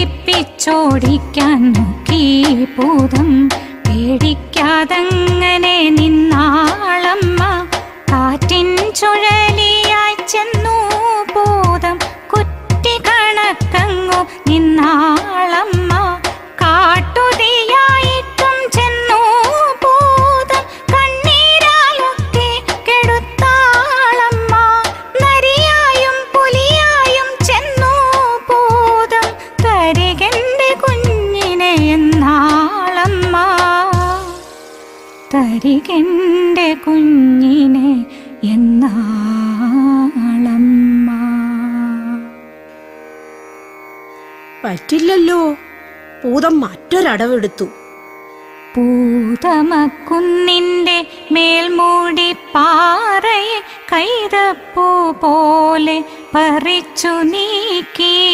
പേടിപ്പിച്ചോടിക്കാൻ നോക്കി ഭൂതം പേടിക്കാതങ്ങനെ നിന്നാളമ്മ തരികന്റെ കുഞ്ഞിനെ എന്നാളമ്മ. പറ്റില്ലല്ലോ. പൂതം മറ്റൊരടവെടുത്തു. പൂതമക്കുന്നിന്റെ മേൽമൂടി പാറയെ കൈതപ്പൂ പോലെ പറിച്ചു നീക്കി.